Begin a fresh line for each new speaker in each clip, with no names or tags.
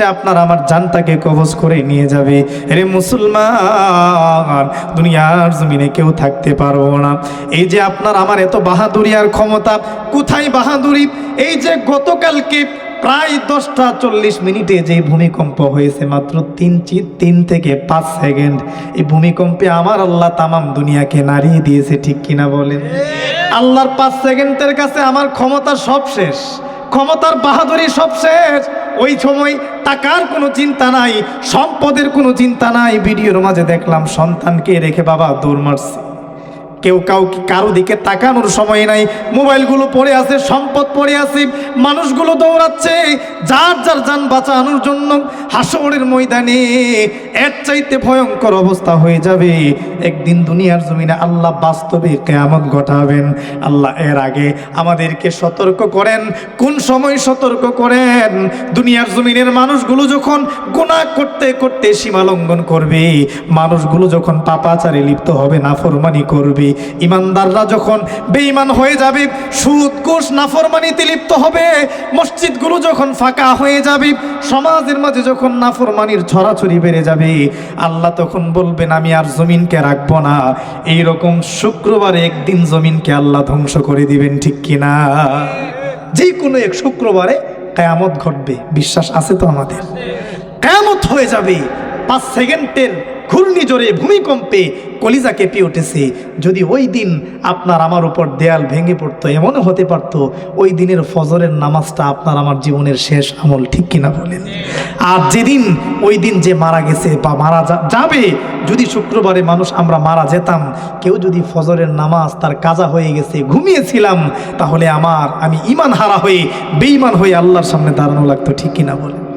আপনার আমার জানটাকে কবজ করে নিয়ে যাবে। রে মুসলমান, দুনিয়ার জমিনে কেউ থাকতে পারব না। এই যে আপনার আমার এত বাহাদুরি আর ক্ষমতা, কোথায় বাহাদুরি? এই যে গতকালকে প্রায় দশটা চল্লিশ মিনিটে যে ভূমিকম্প হয়েছে, মাত্র তিন চি, তিন থেকে পাঁচ সেকেন্ড। এই ভূমিকম্পে আমার আল্লাহ তামাম দুনিয়াকে নাড়িয়ে দিয়েছে, ঠিক কিনা বলেন? আল্লাহর পাঁচ সেকেন্ডের কাছে আমার ক্ষমতা সব শেষ। ক্ষমতার বাহাদুরি সব শেষ। ওই সময় টাকার কোনো চিন্তা নাই, সম্পদের কোনো চিন্তা নাই। ভিডিওর মাঝে দেখলাম সন্তানকে রেখে বাবা দৌড় মারছে। কেউ কাউকে কারও দিকে তাকানোর সময় নাই। মোবাইলগুলো পড়ে আছে, সম্পদ পড়ে আছে, মানুষগুলো দৌড়াচ্ছে। যার যার যান বাঁচানোর জন্য হাসরের ময়দানে এর চাইতে ভয়ঙ্কর অবস্থা হয়ে যাবে। একদিন দুনিয়ার জমিনে আল্লাহ বাস্তবে কেয়ামত ঘটাবেন। আল্লাহ এর আগে আমাদেরকে সতর্ক করেন। কোন সময় সতর্ক করেন? দুনিয়ার জমিনের মানুষগুলো যখন গুনাহ করতে করতে সীমা লঙ্ঘন করবে, মানুষগুলো যখন পাপাচারে লিপ্ত হবে, নাফরমানি করবে ইমানদাররা যখন বেঈমান হয়ে যাবে, সুদ, কোষ নাফরমানিতে লিপ্ত হবে, মসজিদগুলো যখন ফাঁকা হয়ে যাবে, সমাজের মাঝে যখন নাফরমানির ছড়াছড়ি বেড়ে যাবে, আল্লাহ তখন বলবেন, আমি আর জমিনকে রাখব না। এই রকম শুক্রবারে একদিন জমিনকে আল্লাহ ধ্বংস করে দিবেন, ঠিক কিনা যে কোনো এক শুক্রবারে কেয়ামত ঘটবে, বিশ্বাস আছে তো আমাদের? কেয়ামত হয়ে যাবে, পাঁচ সেকেন্ডের ঘূর্ণিঝড়ে ভূমিকম্পে কলিজা কেঁপে উঠেছে। যদি ওই দিন আপনার আমার উপর দেয়াল ভেঙে পড়তো এমনও হতে পারত, ওই দিনের ফজরের নামাজটা আপনার আমার জীবনের শেষ আমল, ঠিক কিনা বলেন? আর যেদিন ওই দিন যে মারা গেছে বা মারা যাবে, যদি শুক্রবারে মানুষ আমরা মারা যেতাম, কেউ যদি ফজরের নামাজ তার কাজা হয়ে গেছে, ঘুমিয়েছিলাম, তাহলে আমার, আমি ইমান হারা হয়ে, বেঈমান হয়ে আল্লাহর সামনে দাঁড়ানো লাগতো, ঠিক কিনা বলেন?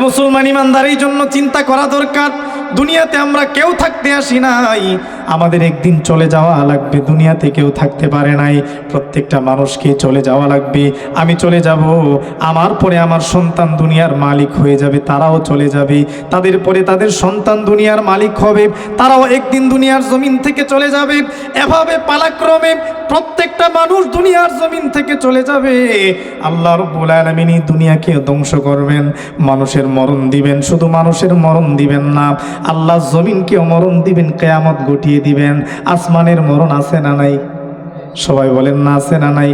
মুসলমান এই জন্য চিন্তা করা দরকার। দুনিয়াতে আমরা কেউ থাকতে আসি নাই। আমাদের একদিন চলে যাওয়া লাগবে। দুনিয়াতে কেউ থাকতে পারে নাই। প্রত্যেকটা মানুষকে চলে যাওয়া লাগবে। আমি চলে যাব। আমার পরে আমার সন্তান দুনিয়ার মালিক হয়ে যাবে। তারাও চলে যাবে। তাদের পরে তাদের সন্তান দুনিয়ার মালিক হবে। তারাও একদিন দুনিয়ার জমিন থেকে চলে যাবে। এভাবে পালাক্রমে প্রত্যেকটা মানুষ দুনিয়ার জমিন থেকে চলে যাবে। আল্লাহ রব্বুল আলামিন দুনিয়াকে ধ্বংস করবেন। মানুষের মরণ দিবেন, শুধু মানুষের মরণ দিবেন না, আল্লাহ জমিনকেও মরণ দিবেন, কেয়ামত ঘটিয়ে দিবেন, আসমানের মরণ আছে না নাই? সবাই বলেন, না আছে না নাই।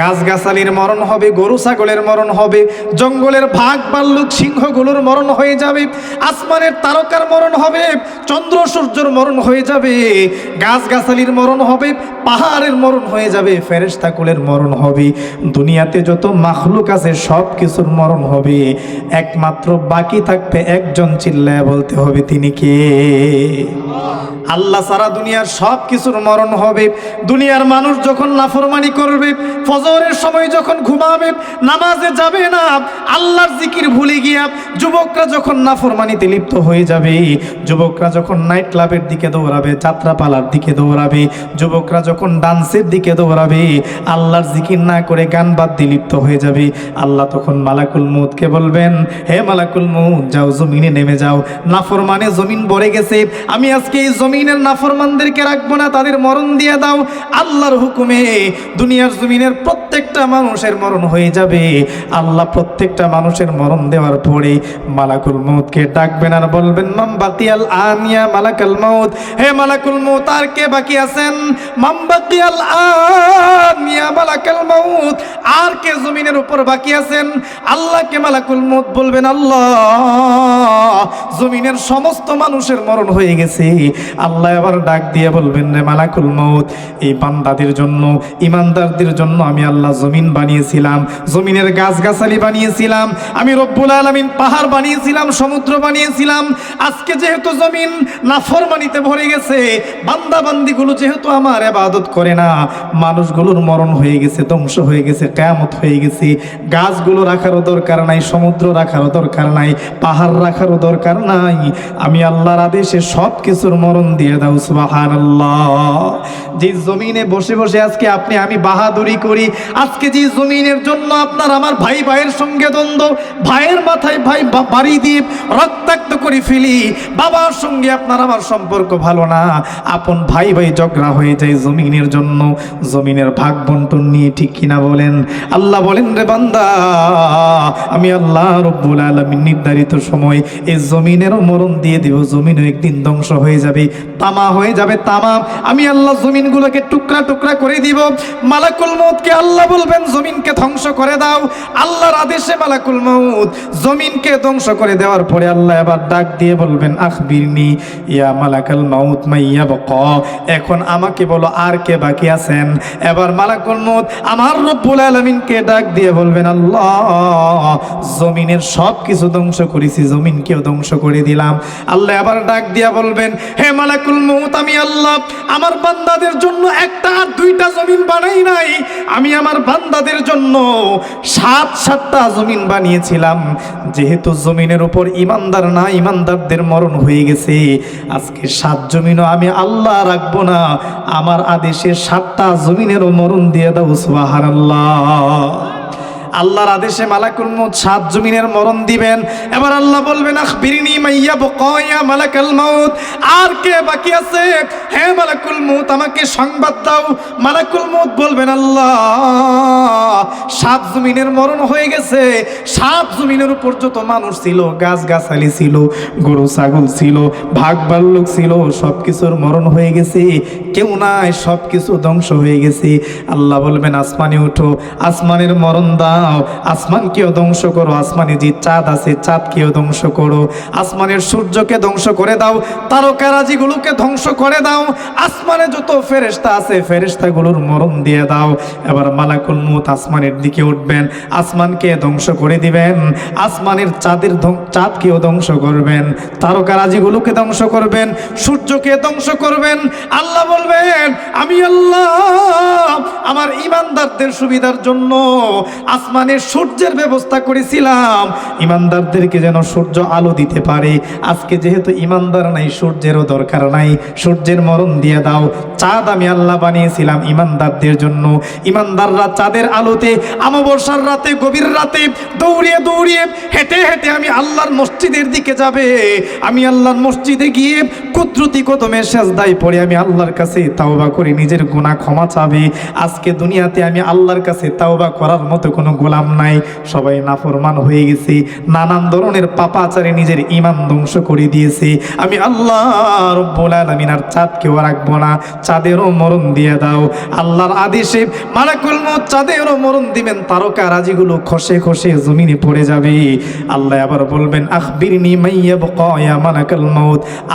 গাছগাছালির মরণ হবে, গরু ছাগলের মরণ হবে, জঙ্গলের ভাগ বাল্লুক সিংহগুলোর মরণ হয়ে যাবে, আসমানের তারকার মরণ হবে, চন্দ্র সূর্যর মরণ হয়ে যাবে, গাছগাছালির মরণ হবে, পাহাড়ের মরণ হয়ে যাবে ফেরেস্তাকুলের মরণ হবে, দুনিয়াতে যত মাখলুক আছে সব কিছুর মরণ হবে, একমাত্র বাকি থাকবে একজন চিল্লায় বলতে হবে, তিনি কে? আল্লাহ সারা দুনিয়ার সব কিছুর মরণ হবে, দুনিয়ার মানুষ যখন নাফরমানি করবে, ফজরের সময় যখন ঘুমাবে, নামাজে যাবে না, আল্লাহর জিকির ভুলে গিয়া যুবকরা যখন নাফরমানিতে লিপ্ত হয়ে যাবে, যুবকরা যখন নাইট ক্লাবের দিকে দৌড়াবে, যাত্রাপালার দিকে দৌড়াবে, যুবকরা যখন ডান্সের দিকে দৌড়াবে, আল্লাহর জিকির না করে গান বাদ দিয়ে লিপ্ত হয়ে যাবে। আল্লাহ তখন মালাকুল মুদকে বলবেন, হে মালাকুল মুদ যাও জমিনে নেমে যাও। নাফরমানে জমিন ভরে গেছে। আমি আজকে এই জমিনের নাফরমানদেরকে রাখব না, তাদের মরণ দিয়ে দাও। আল্লাহর হুকুমে দুনিয়ার জমিনের প্রত্যেকটা মানুষের মরণ হয়ে যাবে। আল্লাহ প্রত্যেকটা মানুষের মরণ দেওয়ার পরে মালাকুল মৌতকে ডাকবেন আর বলবেন মাম বাতিয়াল আনিয়া মালাকাল মৌত হে মালাকুল মৌত আর কে বাকি আছেন? মাম বাতিয়াল আনিয়া মালাকাল মৌত আর কে জমিনের উপর বাকি আছেন? আল্লাহকে মালাকুল মৌত বলবেন, আল্লাহ, জমিনের সমস্ত মানুষের মরণ হয়ে গেছে। আল্লাহ আবার ডাক দিয়ে বলবেন, রে মালাকুল মৌত এই বান্দাদের জন্য, ইমানদারদের জন্য আমি আল্লাহ জমিন বানিয়েছিলাম, জমিনের গাছগাছালি বানিয়েছিলাম, আমি রব্বুল আলমিন পাহাড় বানিয়েছিলাম, সমুদ্র বানিয়েছিলাম। আজকে যেহেতু জমিন নাফরমানিতে ভরে গেছে বান্দা বান্দিগুলো যেহেতু আমার আবাদত করে না, মানুষগুলোর মরণ হয়ে গেছে, ধ্বংস হয়ে গেছে, কেয়ামত হয়ে গেছে। গাছগুলো রাখারও দরকার নাই, সমুদ্র রাখারও দরকার নাই, পাহাড় রাখারও দরকার নাই। আমি আল্লাহর আদেশে সব কিছুর মরণ দিয়ে দাও সুবাহান যে জমিনে বসে বসে বসে আজকে আপনি, আমি বাহাদুরি করি। আজকে যে জমিনের জন্য আপনার আমার ভাই ভাইয়ের সঙ্গে দ্বন্দ্ব, ভাইয়ের মাথায় ভাই বাড়ি দিয়ে রক্তাক্ত করে ফেলি, বাবার সঙ্গে আপনার আমার সম্পর্ক ভালো না। আপন ভাই ভাই ঝগড়া হয়ে যায় জমিনের জন্য। জমিনের ভাগ বন্টন নিয়ে ঠিক কিনা বলেন? আল্লাহ বলেন, রে বান্দা, আমি আল্লাহ রব্বুল আলমিন নির্ধারিত সময় এই জমিনেরও মরণ দিয়ে দিব। জমিনও একদিন ধ্বংস হয়ে যাবে। তামা হয়ে যাবে তামা। আমি আল্লাহ জমিনগুলোকে টুকরা টুকরা করে দিব। মালাকুল মৌতকে আল্লাহ বলবেন, জমিনকে ধ্বংস করে দাও। আল্লাহর আদেশে মালাকুল মৌত জমিনকে ধ্বংস করে দেওয়ার পরে আল্লাহ এবার ডাক দিয়ে বলবেন, আখবিরনি ইয়া মালাকাল মাউত মাইয়া বক এখন আমাকে বলো, আর কে বাকি আছেন? এবার মালাকুল মৌত আমার রব্বুল আলমিনকে ডাক দিয়ে বলবেন, আল্লাহ, জমিনের সব কিছু ধ্বংস করেছি, জমিনকেও ধ্বংস করে দিলাম। আল্লাহ আবার ডাক দিয়া বলবেন, হে মালাকুল মৌত আমি আল্লাহ, আমার বান্দাদের জন্য একটা আর দুইটা জমিন বানাই নাই। আমি আমার বান্দাদের জন্য সাত, সাতটা জমিন বানিয়েছিলাম। যেহেতু জমিনের উপর ইমানদার না, ইমানদারদের মরণ হয়ে গেছে। আজকে সাত জমিনও আমি আল্লাহ রাখব না। আমার আদেশে সাতটা জমিনেরও মরণ দিয়ে দাও সুবাহার আল্লাহর আদেশে মালাকুল মউত সাত জমিনের মরণ দিবেন। এবার আল্লাহ বলবেন, আখবিরনি মাইয়া বকয়া মালাকাল মাউত। আর কে বাকি আছে? হে মালাকুল মউত, আমাকে সংবাদ দাও। মালাকুল মউত বলবেন, আল্লাহ, সাত জমিনের মরণ হয়ে গেছে। সাত জমিনের উপর যত মানুষ ছিল গাছ গাছালি ছিল, গরু, ছাগল ছিল, ভাগ বাল্যক ছিল সব কিছুর মরণ হয়ে গেছে। কেউ নাই সব কিছু ধ্বংস হয়ে গেছে। আল্লাহ বলবেন, আসমানে উঠো। আসমানের মরণ দাও। আসমানকেও ধ্বংস করো। আসমানে যে চাঁদ আছে, চাঁদকেও ধ্বংস করো। আসমানের সূর্যকে ধ্বংস করে দাও। তারকারাজিগুলোকে ধ্বংস করে দাও। আসমানে যত ফেরেশতা আছে, ফেরেশতাগুলোর মরণ দিয়ে দাও। এবার মালাকুল মুত আসমানের দিকে উঠবেন। আসমানকে ধ্বংস করে দিবেন। আসমানের চাঁদের চাঁদকেও ধ্বংস করবেন। তারকারাজিগুলোকে ধ্বংস করবেন। সূর্যকে ধ্বংস করবেন। আল্লাহ বলবেন, আমি আল্লাহ, আমার ইমানদারদের সুবিধার জন্য আসমানের সূর্যের ব্যবস্থা করেছিলাম। ইমানদারদেরকে যেন সূর্য আলো দিতে পারে। আজকে যেহেতু ইমানদার নাই, সূর্যেরও দরকার নাই। সূর্যের মরণ দিয়ে দাও। চাঁদ আমি আল্লাহ বানিয়েছিলাম ইমানদারদের জন্য। ইমানদাররা চাঁদের আলোতে আমাবস্যার রাতে, গভীর রাতে দৌড়িয়ে দৌড়িয়ে হেঁটে হেঁটে আমি আল্লাহর মসজিদের দিকে যাবে। আমি আল্লাহর মসজিদে গিয়ে কুদরতি কদমে সেজদায় পড়ে আমি আল্লাহর কাছে তাওবা করে নিজের গুনাহ ক্ষমা চাবে। আজকে দুনিয়াতে আমি আল্লাহর কাছে তাওবা করার মতো কোনো গোলাম নাই, সবাই নাফরমান হয়ে গেছে, নানান ধরনের পাপাচারে নিজের ইমান ধ্বংস করে দিয়েছে। আমি আল্লাহ রব্বুল আলামিন আর চাঁদকেও রাখব না, চাঁদেরও মরণ দিয়ে দাও। আল্লাহর আদেশে মালাকুল চাঁদেরও মরণ দিবেন, তারকা রাজিগুলো খসে খসে জমিনে পড়ে যাবে। আল্লাহ আবার বলবেন, আখবিরনি মাইয়া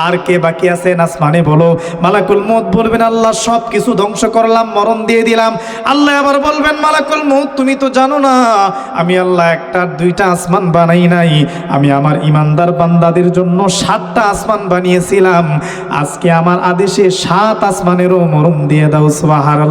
আর কে বাকি আছেন আসমানে বলো। মালাকুল মউত বলবেন, আল্লাহ সব কিছু ধ্বংস করলাম, মরণ দিয়ে দিলাম। আল্লাহ আবার বলবেন, মালাকুল মউত, তুমি তো জানো না আমি আল্লাহ একটা দুইটা আসমান বানাই নাই। আমি আমার ইমানদার বান্দাদের জন্য সাতটা আসমান বানিয়েছিলাম। আজকে আমার আদেশে সাত আসমানেরও মরম দিয়ে দাও সুবাহার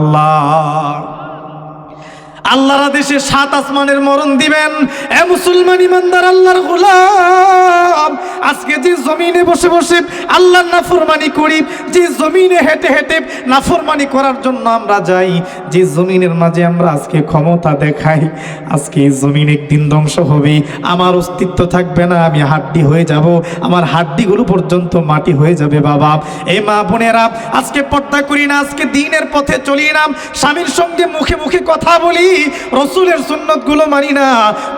আল্লাহর আদেশে সাত আসমানের মরণ দিবেন। এ মুসলমান ইমানদার আল্লাহর গোলাম। আজকে যে জমিনে বসে বসে আল্লাহর নাফরমানি করি, যে জমিনে হেঁটে হেঁটে নাফরমানি করার জন্য আমরা যাই, যে জমিনের মাঝে আমরা আজকে ক্ষমতা দেখাই, আজকে এই জমিন একদিন ধ্বংস হবে। আমার অস্তিত্ব থাকবে না, আমি হাড্ডি হয়ে যাব। আমার হাড্ডিগুলো পর্যন্ত মাটি হয়ে যাবে, বাবা। এই মা বোনেরা, আজকে পর্দা করি না, আজকে দিনের পথে চলি না। স্বামীর সঙ্গে মুখে মুখে কথা বলি রসুলের সুন্নতগুলো মানি না।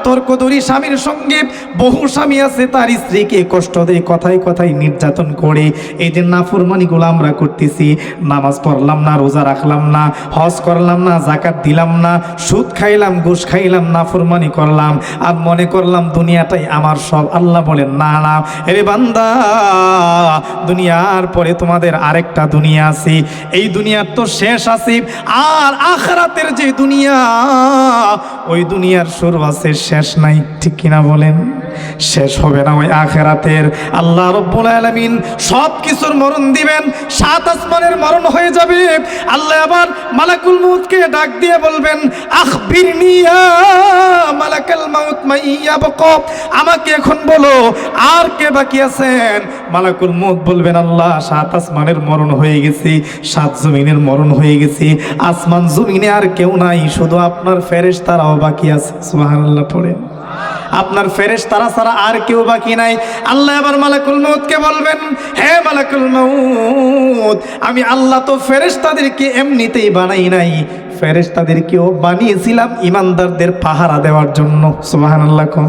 তর্ক ধরি স্বামীর সঙ্গে বহু স্বামী আছে, তার স্ত্রীকে কষ্ট দেয়, কথায় কথায় নির্যাতন করে। এই যে নাফরমানিগুলো আমরা করতেছি, নামাজ পড়লাম না, রোজা রাখলাম না, হজ করলাম না জাকাত দিলাম না, সুদ খাইলাম, ঘুষ খাইলাম, নাফরমানি করলাম, আর মনে করলাম দুনিয়াটাই আমার সব। আল্লাহ বলেন, না না, এরে বান্দা, দুনিয়ার পরে তোমাদের আরেকটা দুনিয়া আছে। এই দুনিয়ার তো শেষ আছে, আর আখরাতের যে দুনিয়া ওই দুনিয়ার শুরু আছে শেষ নাই, ঠিক কিনা বলেন? শেষ হবে না ওই আখেরাতের। আল্লাহ রব্বুল আলামিন সব কিছুর মরণ দিবেন, সাত আসমানের মরণ হয়ে যাবে। আল্লাহ আবার মালাকুল মউতকে ডাক দিয়ে বলবেন, আখবিরনি ইয়া মালাকাল মাউত মাইয়া বক আমাকে এখন বলো, আর কে বাকি আছেন? মালাকুল মউত বলবেন, আল্লাহ, সাত আসমানের মরণ হয়ে গেছে, সাত জমিনের মরণ হয়ে গেছে, আসমান জমিনে আর কেউ নাই, শুধু আপনার ফেরেশ তারাও বাকি আছে, সুবহানাল্লাহ পড়ে আপনার ফেরেশ তারা ছাড়া আর কেউ বাকি নাই। আল্লাহ আবার মালাকুল মৌতকে বলবেন, হে মালাকুল মৌত আমি আল্লাহ তো ফেরেশ তাদেরকে এমনিতেই বানাই নাই। ফেরেশতাদেরকেও বানিয়েছিলাম ইমানদারদের পাহারা দেওয়ার জন্য, সুবহানাল্লাহ কোন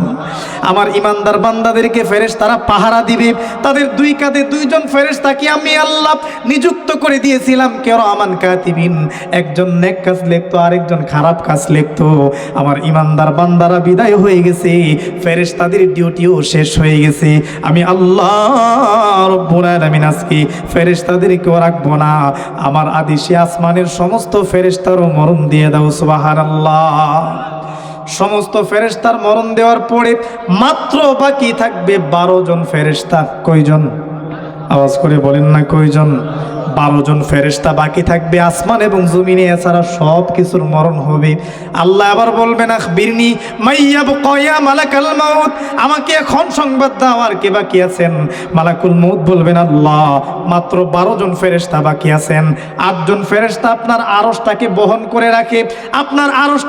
আমার ইমানদার বান্দাদেরকে ফেরেস তারা পাহারা দিবে, তাদের দুই কাঁধে দুইজন ফেরেশতাকে আমি আল্লাহ নিযুক্ত করে দিয়েছিলাম কেন আমান কাতিবিন। একজন নেক কাজ লিখতো, আরেকজন খারাপ কাজ লিখতো। আমার ইমানদার বান্দারা বিদায় হয়ে গেছে ফেরেস তাদের ডিউটিও শেষ হয়ে গেছে। আমি আল্লাহ আজকে ফেরেশতাদেরকেও রাখব না। আমার আদিশে আসমানের সমস্ত ফেরেশতারও মরণ দিয়ে দাও আল্লাহ সমস্ত ফেরেস্তার মরণ দেওয়ার পরে মাত্র বাকি থাকবে বারো জন ফেরেস্তা কয়জন? আওয়াজ করে বলেন না কয়জন? বারো জন ফেরেশতা বাকি থাকবে আসমান এবং জমিনে, এছাড়া সব কিছুর মরণ হবে। আল্লাহ আবার বলবেন, আখবিরনি মাইয়াব কয়া মালাকাল মাউত। আমাকে এখন সংবাদ দাও, আর কে বাকি আছেন? মালাকুল মউত বলবেন, আল্লাহ, মাত্র বারো জন ফেরেশতা বাকি আছেন। আটজন ফেরেশতা আপনার আড়সটাকে বহন করে রাখে। আপনার আরশ